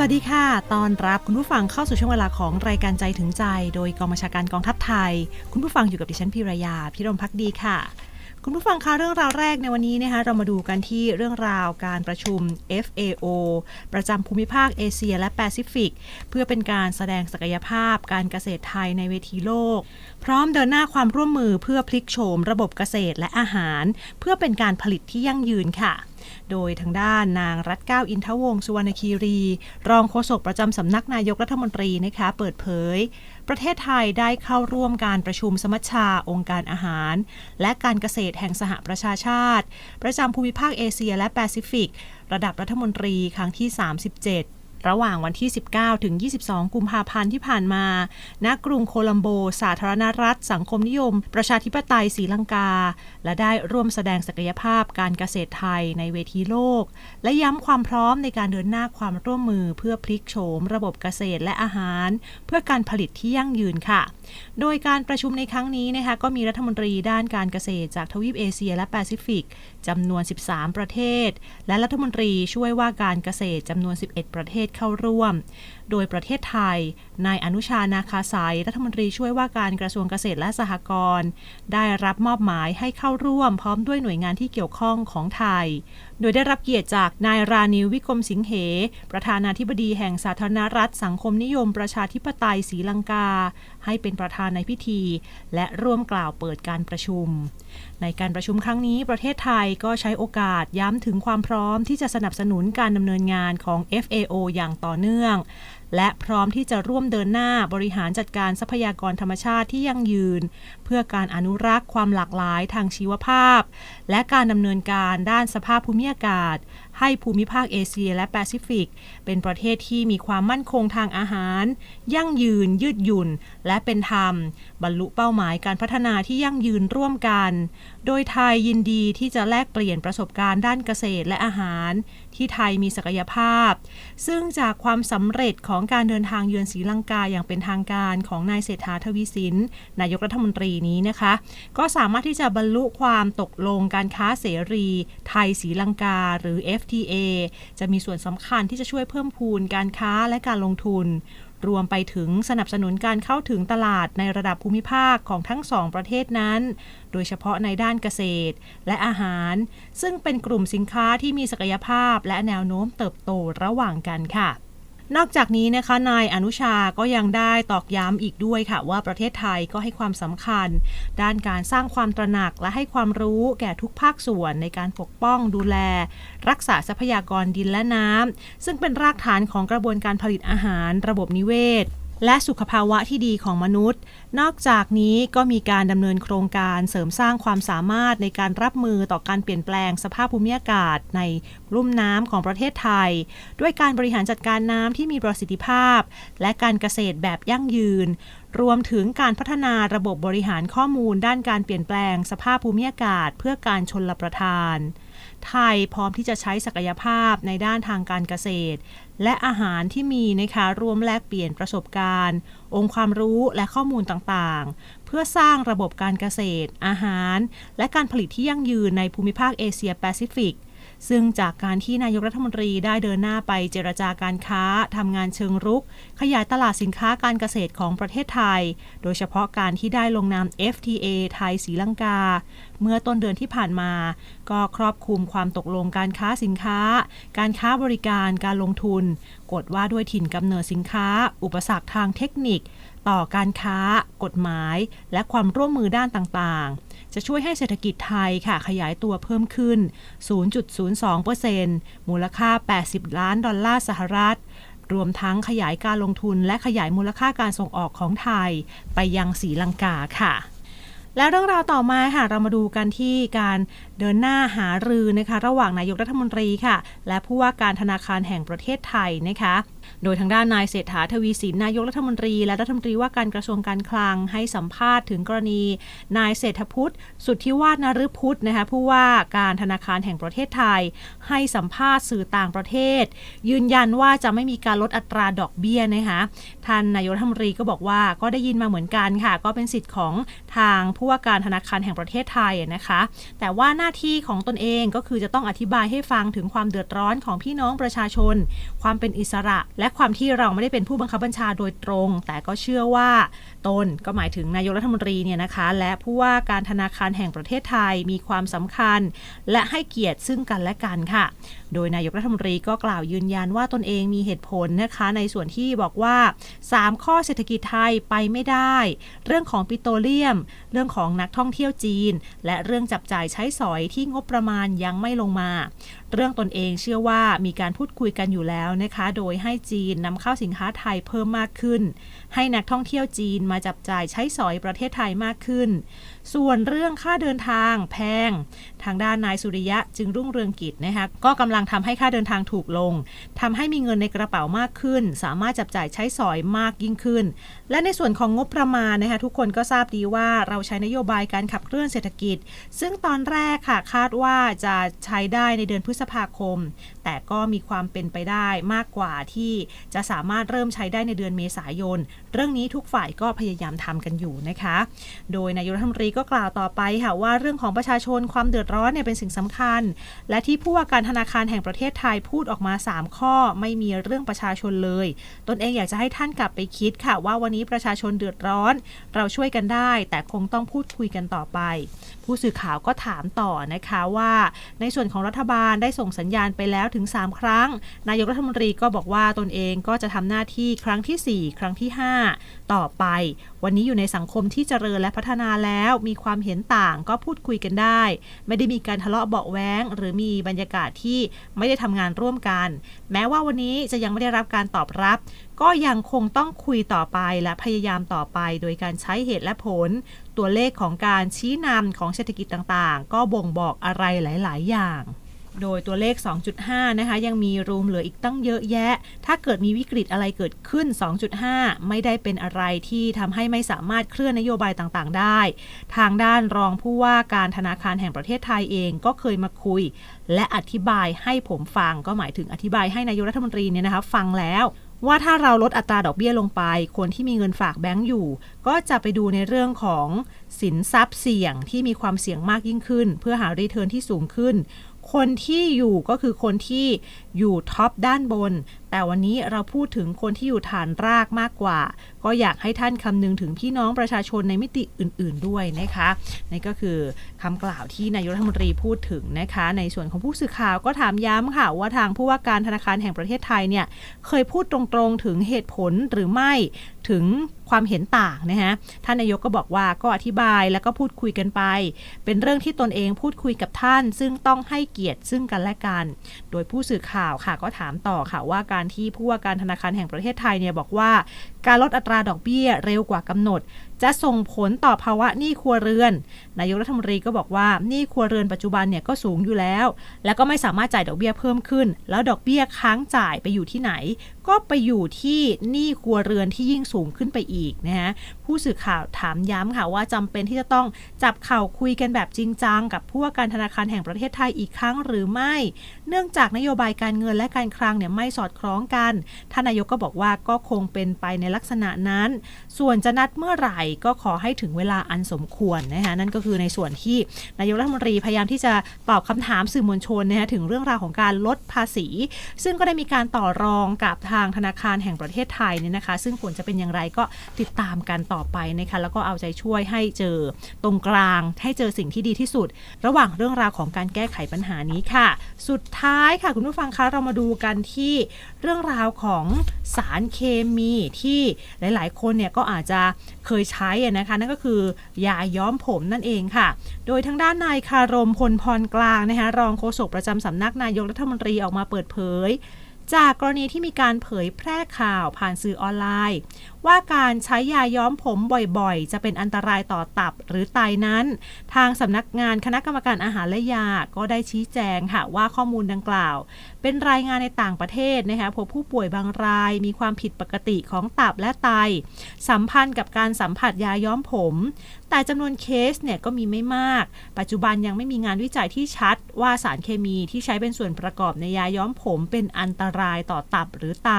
สวัสดีค่ะ ตอนรับคุณผู้ฟังเข้าสู่ช่วงเวลาของรายการใจถึงใจ โดยกองบัญชาการกองทัพไทย คุณผู้ฟังอยู่กับดิฉันพิรยา พิรมพักดีค่ะ คุณผู้ฟังคะเรื่องราวแรกในวันนี้นะคะเรามาดูกันที่เรื่องราวการประชุม FAO ประจำภูมิภาคเอเชียและแปซิฟิก เพื่อเป็นการแสดงศักยภาพการเกษตรไทยในเวทีโลก พร้อมเดินหน้าความร่วมมือเพื่อพลิกโฉมระบบเกษตรและอาหาร เพื่อเป็นการผลิตที่ยั่งยืนค่ะ โดยทางด้านนางรัตเก้าอินทวงศ์สุวรรณคีรี รองโฆษกประจำสำนักนายกรัฐมนตรีนะคะเปิดเผย ประเทศไทยได้เข้าร่วมการประชุมสมัชชาองค์การอาหาร และการเกษตรแห่งสหประชาชาติ ประจำภูมิภาคเอเชียและแปซิฟิก ระดับรัฐมนตรีครั้งที่ 37 ระหว่างวันที่ 19 ถึง 22 กุมภาพันธ์ที่ผ่านมา ณ กรุงโคลัมโบ สาธารณรัฐ สังคมนิยม ประชาธิปไตยศรีลังกา และได้ร่วมแสดงศักยภาพการเกษตรไทยในเวทีโลก และย้ำความพร้อมในการเดินหน้าความร่วมมือเพื่อพลิกโฉม ระบบเกษตรและอาหาร เพื่อการผลิตที่ยั่งยืนค่ะ โดยการประชุมในครั้งนี้นะคะก็มีรัฐมนตรีด้านการเกษตรจากทวีปเอเชียและแปซิฟิกจำนวน 13 ประเทศ และรัฐมนตรีช่วยว่าการเกษตรจำนวน 11 ประเทศเข้าร่วม โดยประเทศไทย นายอนุชานาคาสายรัฐมนตรีช่วยว่าการกระทรวงเกษตรและสหกรณ์ได้รับมอบหมายให้เข้าร่วม พร้อมด้วยหน่วยงานที่เกี่ยวข้องของไทย โดยได้รับเกียรติจากนายรานิววิกรมสิงเห ประธานาธิบดีแห่งสาธารณรัฐสังคมนิยมประชาธิปไตยศรีลังกา ให้เป็นประธานในพิธี และร่วมกล่าวเปิดการประชุม ในการประชุมครั้งนี้ประเทศไทยก็ใช้โอกาสย้ำถึงความพร้อมที่จะสนับสนุนการดำเนินงานของ FAO อย่างต่อเนื่อง และพร้อมที่จะร่วมเดินหน้าบริหารจัดการทรัพยากรธรรมชาติที่ยั่งยืน เพื่อการอนุรักษ์ความหลากหลายทางชีวภาพ และการดำเนินการด้านสภาพภูมิอากาศ ให้ภูมิภาคเอเชียและแปซิฟิก เป็นประเทศที่มีความมั่นคงทางอาหาร ยั่งยืนยืดหยุ่น และเป็นธรรม บรรลุเป้าหมายการพัฒนาที่ยั่งยืนร่วมกัน โดยไทยยินดีที่จะแลกเปลี่ยนประสบการณ์ด้านเกษตรและอาหาร ที่ไทยมีศักยภาพ ซึ่งจากความสำเร็จของการเดินทางเยือนศรีลังกาอย่างเป็นทางการของนายเศรษฐาทวีสินนายกรัฐมนตรีนี้นะคะ ก็สามารถที่จะบรรลุความตกลงการค้าเสรี ไทยศรีลังกาหรือ FTA จะมีส่วนสำคัญที่จะช่วยเพิ่มพูนการค้าและการลงทุน รวมไปถึงสนับสนุนการเข้าถึงตลาดในระดับภูมิภาคของทั้งสองประเทศนั้น โดยเฉพาะในด้านเกษตรและอาหาร ซึ่งเป็นกลุ่มสินค้าที่มีศักยภาพและแนวโน้มเติบโตระหว่างกันค่ะ นอกจากนี้นะคะนายอนุชาก็ยังได้ตอกย้ำอีกด้วยค่ะ ว่าประเทศไทยก็ให้ความสำคัญ ด้านการสร้างความตระหนักและให้ความรู้แก่ทุกภาคส่วนในการปกป้องดูแล รักษาทรัพยากรดินและน้ำซึ่งเป็นรากฐานของกระบวนการผลิตอาหารระบบนิเวศ และสุขภาวะที่ดีของมนุษย์ นอกจากนี้ก็มีการดำเนินโครงการเสริมสร้างความสามารถในการรับมือต่อการเปลี่ยนแปลงสภาพภูมิอากาศในลุ่มน้ำของประเทศไทย ด้วยการบริหารจัดการน้ำที่มีประสิทธิภาพ และการเกษตรแบบยั่งยืน รวมถึงการพัฒนาระบบบริหารข้อมูลด้านการเปลี่ยนแปลงสภาพภูมิอากาศ เพื่อการชนลประทาน ไทยพร้อมที่จะใช้ศักยภาพในด้านทางการเกษตร และอาหารที่มีนะคะร่วมแลกเปลี่ยนประสบการณ์ องค์ความรู้และข้อมูลต่างๆ เพื่อสร้างระบบการเกษตร อาหาร และการผลิตที่ยั่งยืนในภูมิภาคเอเชียแปซิฟิก ซึ่งจากการที่นายกรัฐมนตรีได้เดินหน้าไปเจรจาการค้าทำงานเชิงรุก ขยายตลาดสินค้าการเกษตรของประเทศไทย โดยเฉพาะการที่ได้ลงนาม FTA ไทยศรีลังกา เมื่อต้นเดือนที่ผ่านมา ก็ครอบคลุมความตกลงการค้าสินค้า การค้าบริการการลงทุน กฎว่าด้วยถิ่นกำเนิดสินค้า อุปสรรคทางเทคนิค ต่อการค้า กฎหมาย และความร่วมมือด้านต่างๆ จะช่วยให้เศรษฐกิจไทยค่ะขยายตัวเพิ่มขึ้น 0.02%มูลค่า 80 ล้านดอลลาร์สหรัฐรวมทั้งขยายการลงทุนและขยายมูลค่าการส่งออกของไทย ไปยังศรีลังกาค่ะ และเรื่องราวต่อมาค่ะ เรามาดูกันที่การเดินหน้าหารือนะคะ ระหว่างนายกรัฐมนตรีค่ะ และผู้ว่าการธนาคารแห่งประเทศไทยนะคะ โดยทางด้านนายเศรษฐาทวีสินนายกรัฐมนตรี และรัฐมนตรีว่าการกระทรวงการคลังให้สัมภาษณ์ถึงกรณี นายเศรษฐพุทธสุทธิวาฒนฤพุทธนะคะผู้ว่าการธนาคารแห่งประเทศไทย ให้สัมภาษณ์สื่อต่างประเทศ ยืนยันว่าจะไม่มีการลดอัตราดอกเบี้ยนะคะท่านนายกรัฐมนตรีก็บอกว่าก็ได้ยินมาเหมือนกันค่ะ ก็เป็นสิทธิ์ของทางผู้ว่าการธนาคารแห่งประเทศไทยนะคะ แต่ว่าหน้าที่ของตนเองก็คือจะต้องอธิบายให้ฟังถึงความเดือดร้อนของพี่น้องประชาชน ความเป็นอิสระและความที่เราไม่ได้เป็นผู้บังคับบัญชาโดยตรง แต่ก็เชื่อว่า ตนก็หมายถึงนายกรัฐมนตรีเนี่ยนะคะ และผู้ว่าการธนาคารแห่งประเทศไทยมีความสำคัญ และให้เกียรติซึ่งกันและกันค่ะ โดยนายกรัฐมนตรีก็กล่าวยืนยันว่าตนเองมีเหตุผลนะคะ ในส่วนที่บอกว่า 3 ข้อเศรษฐกิจไทยไปไม่ได้ เรื่องของปิโตรเลียม เรื่องของนักท่องเที่ยวจีน และเรื่องจับจ่ายใช้สอยที่งบประมาณยังไม่ลงมาเรื่องตนเองเชื่อว่ามีการพูดคุยกันอยู่แล้วนะคะ โดยให้จีนนำเข้าสินค้าไทยเพิ่มมากขึ้น ให้นักท่องเที่ยวจีนมาจับจ่ายใช้สอยประเทศไทยมากขึ้น ส่วนเรื่องค่าเดินทางแพง ทางด้านนายสุริยะจึงรุ่งเรืองกิจนะคะก็กำลังทำให้ค่าเดินทางถูกลงทำให้มีเงินในกระเป๋ามากขึ้น สามารถจับจ่ายใช้สอยมากยิ่งขึ้น และในส่วนของงบประมาณนะคะทุกคนก็ทราบดีว่าเราใช้นโยบายการขับเคลื่อนเศรษฐกิจ ซึ่งตอนแรกค่ะคาดว่าจะใช้ได้ในเดือนพฤษภาคม แต่ก็มีความเป็นไปได้มากกว่าที่จะสามารถเริ่มใช้ได้ในเดือนเมษายน เรื่องนี้ทุกฝ่ายก็พยายามทำกันอยู่นะคะ โดยนายกรัฐมนตรีก็กล่าวต่อไปค่ะว่าเรื่องของประชาชนความเดือดร้อนเนี่ยเป็นสิ่งสำคัญ และที่ผู้ว่าการธนาคารแห่งประเทศไทยพูดออกมา 3 ข้อไม่มีเรื่องประชาชนเลย ตนเองอยากจะให้ท่านกลับไปคิดค่ะว่าวันนี้ประชาชนเดือดร้อน เราช่วยกันได้ แต่คงต้องพูดคุยกันต่อไป ผู้สื่อข่าวก็ถามต่อนะคะว่าในส่วนของรัฐบาลได้ส่งสัญญาณไปแล้วถึง 3 ครั้ง นายกรัฐมนตรีก็บอกว่าตนเองก็จะทำหน้าที่ครั้งทีสี่ 4 ครั้งที่ 5 ต่อไป วันนี้อยู่ในสังคมที่เจริญและพัฒนาแล้ว มีความเห็นต่างก็พูดคุยกันได้ ไม่ได้มีการทะเลาะเบาแว้ง หรือมีบรรยากาศที่ไม่ได้ทำงานร่วมกัน แม้ว่าวันนี้จะยังไม่ได้รับการตอบรับ ก็ยังคงต้องคุยต่อไปและพยายามต่อไป โดยการใช้เหตุและผล ตัวเลขของการชี้นำของเศรษฐกิจต่างๆ ก็บ่งบอกอะไรหลาย ๆ อย่างโดยตัวเลข 2.5 นะคะ ยังมีรูมเหลืออีกตั้งเยอะแยะ ถ้าเกิดมีวิกฤตอะไรเกิดขึ้น 2.5 ไม่ได้เป็นอะไรที่ทำให้ไม่สามารถเคลื่อนนโยบายต่างๆ ได้ ทางด้านรองผู้ว่าการธนาคารแห่งประเทศไทยเองก็เคยมาคุย และอธิบายให้ผมฟัง ก็หมายถึงอธิบายให้นายกรัฐมนตรีเนี่ยนะคะ ฟังแล้ว ว่าถ้าเราลดอัตราดอกเบี้ยลงไป คนที่มีเงินฝากแบงก์อยู่ ก็จะไปดูในเรื่องของสินทรัพย์เสี่ยงที่มีความเสี่ยงมากยิ่งขึ้น เพื่อหารีเทิร์นที่สูงขึ้น คนที่อยู่ก็คือคนที่อยู่ท็อปด้านบน แต่วันนี้เราพูดถึงคนที่อยู่ฐานรากมากกว่า ก็อยากให้ท่านคำนึงถึงพี่น้องประชาชนในมิติอื่น ๆด้วยนะคะนี่ก็คือคำกล่าวที่นายกรัฐมนตรีพูดถึงนะคะ ในส่วนของผู้สื่อข่าวก็ถามย้ำค่ะ ว่าทางผู้ว่าการธนาคารแห่งประเทศไทยเนี่ยเคยพูดตรงๆถึงเหตุผลหรือไม่ ถึงความเห็นต่างนะฮะท่านนายกก็บอกว่าก็อธิบายแล้วก็พูดคุยกันไป เป็นเรื่องที่ตนเองพูดคุยกับท่าน ซึ่งต้องให้เกียรติซึ่งกันและกัน โดยผู้สื่อข่าวค่ะก็ถามต่อค่ะว่าการที่ผู้ว่าการธนาคารแห่งประเทศไทยเนี่ยบอกว่าการลดอัตราดอกเบี้ยเร็วกว่ากำหนด จะส่งผลต่อภาวะหนี้ครัวเรือน นายกรัฐมนตรีก็บอกว่าหนี้ครัวเรือนปัจจุบันเนี่ยก็สูงอยู่แล้ว แล้วก็ไม่สามารถจ่ายดอกเบี้ยเพิ่มขึ้น แล้วดอกเบี้ยค้างจ่ายไปอยู่ที่ไหน ก็ไปอยู่ที่หนี้ครัวเรือนที่ยิ่งสูงขึ้นไปอีกนะฮะผู้สื่อข่าวถามย้ำค่ะว่าจำเป็นที่จะต้องจับเข่าคุยกันแบบจริงจังกับผู้ว่าการธนาคารแห่งประเทศไทยอีกครั้งหรือไม่ เนื่องจากนโยบายการเงินและการคลังเนี่ยไม่สอดคล้องกันท่านนายกก็บอกว่าก็คงเป็นไปในลักษณะนั้น ส่วนจะนัดเมื่อไหร่ก็ขอให้ถึงเวลาอันสมควรนะคะนั่นก็คือในส่วนที่นายกรัฐมนตรีพยายามที่จะตอบคำถามสื่อมวลชนนะคะถึงเรื่องราวของการลดภาษี ซึ่งก็ได้มีการต่อรองกับทางธนาคารแห่งประเทศไทยเนี่ยนะคะ ซึ่งผลจะเป็นอย่างไรก็ติดตามกันต่อไปนะคะแล้วก็เอาใจช่วยให้เจอตรงกลาง ให้เจอสิ่งที่ดีที่สุด ระหว่างเรื่องราวของการแก้ไขปัญหานี้ค่ะ สุดท้ายค่ะคุณผู้ฟังคะเรามาดูกันที่เรื่องราวของสารเคมีที่หลายๆ คนเนี่ยก็อาจจะเคยใช้นะคะนั่นก็คือยาย้อมผมนั่นเองค่ะ โดยทางด้านนายคารมพลพรกลางนะคะรองโฆษกประจำสำนักนายกรัฐมนตรีออกมาเปิดเผย จากกรณีที่มีการเผยแพร่ข่าวผ่านสื่อออนไลน์ว่าการใช้ยาย้อมผมบ่อยๆ จะเป็นอันตรายต่อตับหรือไตนั้น ทางสำนักงานคณะกรรมการอาหารและยาก็ได้ชี้แจงค่ะว่าข้อมูลดังกล่าว เป็นรายงานในต่างประเทศนะคะพบผู้ป่วยบางรายมีความผิดปกติของตับและไต สัมพันธ์กับการสัมผัสยาย้อมผม แต่จำนวนเคสเนี่ยก็มีไม่มาก ปัจจุบันยังไม่มีงานวิจัยที่ชัด ว่าสารเคมีที่ใช้เป็นส่วนประกอบในยาย้อมผมเป็นอันตรายต่อตับหรือไต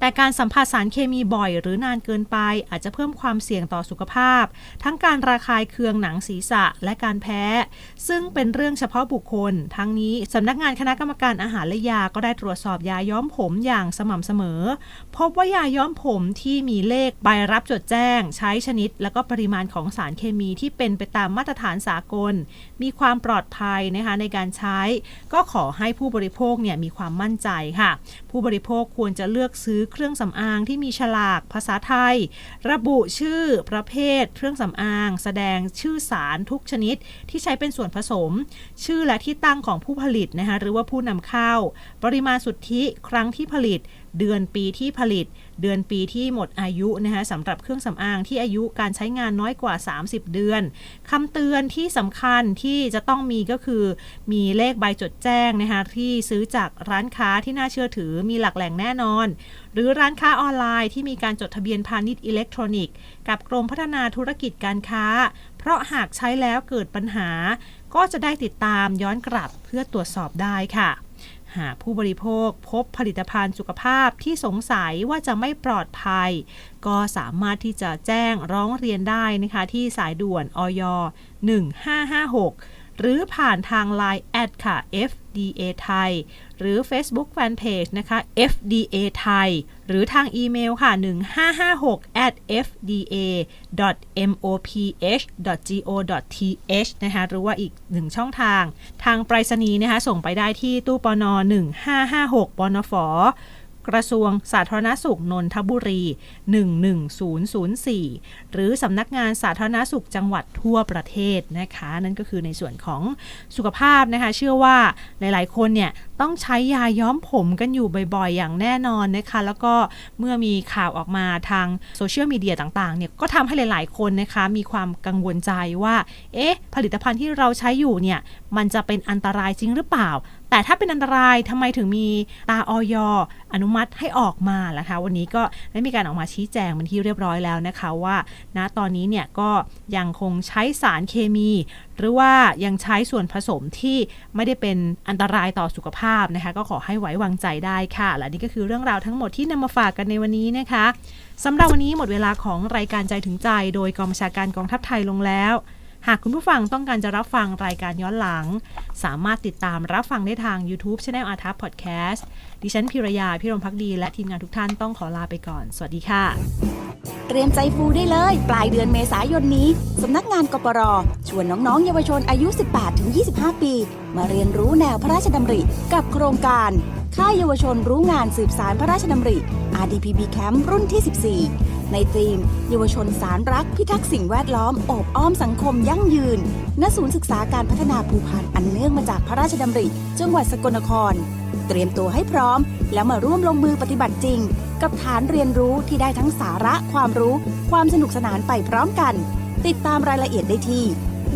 แต่การสัมผัสสารเคมีบ่อยหรือนานเกินไป อาจจะเพิ่มความเสี่ยงต่อสุขภาพ ทั้งการระคายเคืองหนังศีรษะและการแพ้ ซึ่งเป็นเรื่องเฉพาะบุคคล ทั้งนี้สำนักงานคณะกรรมการอาหารและยาก็ได้ตรวจสอบยาย้อมผมอย่างสม่ำเสมอ พบว่ายาย้อมผมที่มีเลขใบรับจดแจ้ง ใช้ชนิด และก็ปริมาณของสารเคมีที่เป็นไปตามมาตรฐานสากล มีความปลอดภัยนะคะในการใช้ ก็ขอให้ผู้บริโภคเนี่ยมีความมั่นใจค่ะผู้บริโภคควรจะเลือกซื้อเครื่องสำอางที่มีฉลากภาษาไทย ระบุชื่อประเภท เครื่องสำอาง แสดงชื่อสารทุกชนิดที่ใช้เป็นส่วนผสม ชื่อและที่ตั้งของผู้ผลิตนะคะหรือว่าผู้นำเข้า ปริมาณสุทธิครั้งที่ผลิต เดือนปีที่ผลิต เดือนปีที่หมดอายุนะคะสำหรับเครื่องสำอางที่อายุการใช้งานน้อยกว่า 30 เดือนคำเตือนที่สำคัญที่จะต้องมีก็คือ มีเลขใบจดแจ้งนะคะที่ซื้อจากร้านค้าที่น่าเชื่อถือมีหลักแหล่งแน่นอน หรือร้านค้าออนไลน์ที่มีการจดทะเบียนพาณิชย์อิเล็กทรอนิกส์ กับกรมพัฒนาธุรกิจการค้า เพราะหากใช้แล้วเกิดปัญหา ก็จะได้ติดตามย้อนกลับเพื่อตรวจสอบได้ค่ะ หากผู้บริโภคพบผลิตภัณฑ์สุขภาพที่สงสัยว่าจะไม่ปลอดภัย ก็สามารถที่จะแจ้งร้องเรียนได้นะคะที่สายด่วนอย1556 หรือผ่านทาง Line แอดค่ะ FDA ไทย หรือ Facebook Fanpage นะคะ FDA ไทย หรือทางอีเมลค่ะ 1556 at fda moph go th นะคะหรือว่าอีกหนึ่งช่องทาง ทางไปรษณีย์นะคะส่งไปได้ที่ตู้ปน 1556ปนฝ กระทรวงสาธารณสุขนนทบุรี 11004 หรือสำนักงานสาธารณสุขจังหวัดทั่วประเทศนะคะ นั่นก็คือในส่วนของสุขภาพนะคะ เชื่อว่าหลายๆ คนเนี่ยต้องใช้ยาย้อมผมกันอยู่บ่อยๆ อย่างแน่นอนนะคะ แล้วก็เมื่อมีข่าวออกมาทางโซเชียลมีเดียต่างๆ เนี่ยก็ทำให้หลายๆ คนนะคะ มีความกังวลใจว่า เอ๊ะ ผลิตภัณฑ์ที่เราใช้อยู่เนี่ย มันจะเป็นอันตรายจริงหรือเปล่า แต่ถ้าเป็นอันตรายทำไมถึงมีตาออยอนุมัติให้ออกมาล่ะคะ วันนี้ก็ได้มีการออกมาชี้แจงเป็นที่เรียบร้อยแล้วนะคะว่าณตอนนี้เนี่ยก็ยังคงใช้สารเคมี หรือว่ายังใช้ส่วนผสมที่ไม่ได้เป็นอันตรายต่อสุขภาพนะคะ ก็ขอให้ไว้วางใจได้ค่ะ และนี่ก็คือเรื่องราวทั้งหมดที่นำมาฝากกันในวันนี้นะคะสำหรับวันนี้หมดเวลาของรายการใจถึงใจ โดยกองบัญชาการกองทัพไทยลงแล้ว หากคุณผู้ฟังต้องการจะรับฟังรายการย้อนหลัง สามารถติดตามรับฟังได้ทาง YouTube Channel อาทัพพอดแคสต์ดิฉันพิรยาพิรมพักดีและทีมงานทุกท่านต้องขอลาไปก่อน สวัสดีค่ะ เตรียมใจฟูได้เลย ปลายเดือนเมษายนนี้ สำนักงานกปรชวนน้องๆ เยาวชนอายุ 18-25 ปี มาเรียนรู้แนวพระราชดำริ กับโครงการค่ายเยาวชนรู้งานสืบสารพระราชดำริ RDPB Camp รุ่นที่ 14 ในธีมเยาวชนสารรัก พิทักษ์สิ่งแวดล้อมอบอ้อมสังคมยั่งยืน ณ ศูนย์ศึกษาการพัฒนาภูพานอันเนื่องมาจากพระราชดำริ จังหวัดสกลนคร เตรียมตัวให้พร้อม แล้วมาร่วมลงมือปฏิบัติจริง กับฐานเรียนรู้ที่ได้ทั้งสาระความรู้ ความสนุกสนานไปพร้อมกัน ติดตามรายละเอียดได้ที่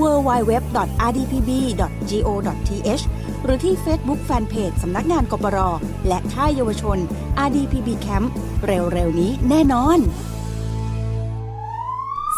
www.rdpb.go.th หรือที่ Facebook Fanpage สำนักงานกปรและค่ายเยาวชน RDPB Camp เร็วๆนี้แน่นอน